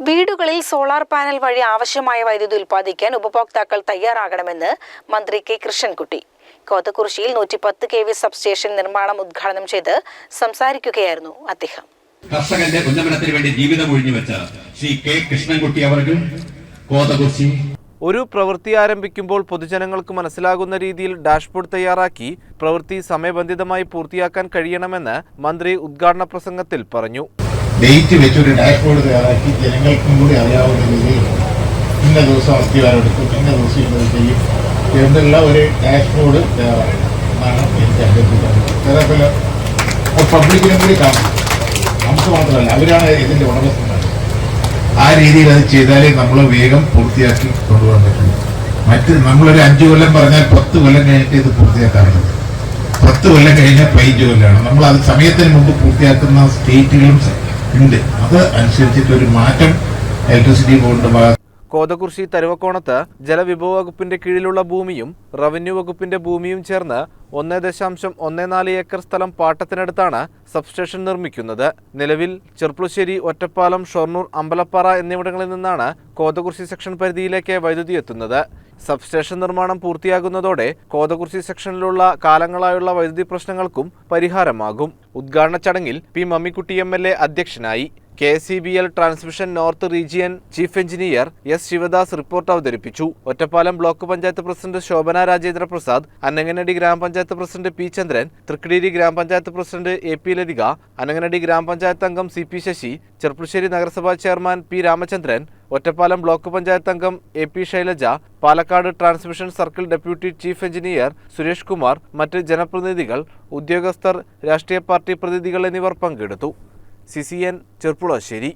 വീടുകളിൽ solar panel വഴി ആവശ്യമായ വൈദ്യുതി ഉൽപ്പാദിക്കാൻ ഉപഭോക്താക്കൾ തയ്യാറാകണമെന്ന് മന്ത്രി കെ കൃഷ്ണൻകുട്ടി. കോതക്കുറിശിയിൽ നൂറ്റി പത്ത് കെ വി സബ്സ്റ്റേഷൻ നിർമ്മാണം ഉദ്ഘാടനം ചെയ്ത് സംസാരിക്കുകയായിരുന്നു അദ്ദേഹം. കർഷകന്റെ ഉന്നമനത്തിന് വേണ്ടി ജീവിതം ഒഴിഞ്ഞു വെച്ച ശ്രീ കെ കൃഷ്ണൻകുട്ടി അവർകൾ കോതകുർശി ഒരു പ്രവൃത്തി ആരംഭിക്കുമ്പോൾ പൊതുജനങ്ങൾക്ക് മനസ്സിലാകുന്ന രീതിയിൽ ഡാഷ്ബോർഡ് തയ്യാറാക്കി പ്രവൃത്തി സമയബന്ധിതമായി പൂർത്തിയാക്കാൻ കഴിയണമെന്ന് മന്ത്രി ഉദ്ഘാടന പ്രസംഗത്തിൽ പറഞ്ഞു. ഡേറ്റ് വെച്ചൊരു ഡാഷ്ബോർഡ് തയ്യാറാക്കി ജനങ്ങൾക്കും കൂടി അറിയാവുന്ന രീതിയിൽ ഇന്ന ദിവസം അസ്ഥിവാരം എടുക്കും ഇന്ന ദിവസം ഇന്നത് ചെയ്യും. എന്നുള്ള ഒരു ഡാഷ്ബോർഡ് തയ്യാറാക്കണം എന്നാണ് എനിക്ക് അഭ്യർത്ഥിക്കുന്നത് ചില പബ്ലിക്കിനും കൂടി കാണും. നമുക്ക് മാത്രമല്ല അവരാണ് ഇതിന്റെ ഉടമസ്ഥന്മാർ. ആ രീതിയിൽ അത് ചെയ്താലേ നമ്മൾ വേഗം പൂർത്തിയാക്കി കൊണ്ടുപോകാൻ പറ്റുള്ളൂ മറ്റ് നമ്മളൊരു അഞ്ച് കൊല്ലം പറഞ്ഞാൽ പത്ത് കൊല്ലം കഴിഞ്ഞിട്ട് ഇത് പൂർത്തിയാക്കാറുള്ളത് പത്ത് കൊല്ലം കഴിഞ്ഞാൽ പതിനഞ്ച് കൊല്ലമാണ് നമ്മൾ അത് സമയത്തിന് മുമ്പ് പൂർത്തിയാക്കുന്ന സ്റ്റേറ്റുകളും ഉണ്ട്. അത് അനുസരിച്ചിട്ട് ഒരു മാറ്റം ഇലക്ട്രിസിറ്റി ബോർഡിന്റെ ഭാഗത്ത് കോതകുർശി തരുവക്കോണത്ത് ജലവിഭവ വകുപ്പിന്റെ കീഴിലുള്ള ഭൂമിയും റവന്യൂ വകുപ്പിന്റെ ഭൂമിയും ചേർന്ന് ഒന്ന് ദശാംശം ഒന്ന് നാല് ഏക്കർ സ്ഥലം പാട്ടത്തിനടുത്താണ് സബ്സ്റ്റേഷൻ നിർമ്മിക്കുന്നത്. നിലവിൽ ചെർപ്പുളശ്ശേരി ഒറ്റപ്പാലം ഷൊർണൂർ അമ്പലപ്പാറ എന്നിവിടങ്ങളിൽ നിന്നാണ് കോതകുർശി സെക്ഷൻ പരിധിയിലേക്ക് വൈദ്യുതി എത്തുന്നത്. സബ്സ്റ്റേഷൻ നിർമ്മാണം പൂർത്തിയാകുന്നതോടെ കോതകുർച്ചി സെക്ഷനിലുള്ള കാലങ്ങളായുള്ള വൈദ്യുതി പ്രശ്നങ്ങൾക്കും പരിഹാരമാകും. ഉദ്ഘാടന ചടങ്ങിൽ P Mammikutty M L A അധ്യക്ഷനായി K C B L transmission north region chief engineer S Sivadas report അവതരിപ്പിച്ചു. ഒറ്റപ്പാലം ബ്ലോക്ക് പഞ്ചായത്ത് പ്രസിഡന്റ് ശോഭന രാജേന്ദ്ര പ്രസാദ് അന്നങ്ങനടി ഗ്രാമപഞ്ചായത്ത് പ്രസിഡന്റ് പി ചന്ദ്രൻ തൃക്കടീരി ഗ്രാമപഞ്ചായത്ത് president A P Lathika Ananganadi ഗ്രാമപഞ്ചായത്ത് അംഗം സി പി ശശി ചെർപ്പുളശ്ശേരി നഗരസഭാ chairman P Ramachandran Ottapalam block panchayat അംഗം A P Shailaja Palakkad transmission circle deputy chief engineer Suresh Kumar മറ്റ് ജനപ്രതിനിധികൾ ഉദ്യോഗസ്ഥർ രാഷ്ട്രീയ പാർട്ടി പ്രതിനിധികൾ എന്നിവർ പങ്കെടുത്തു. C C N Cherpulassery.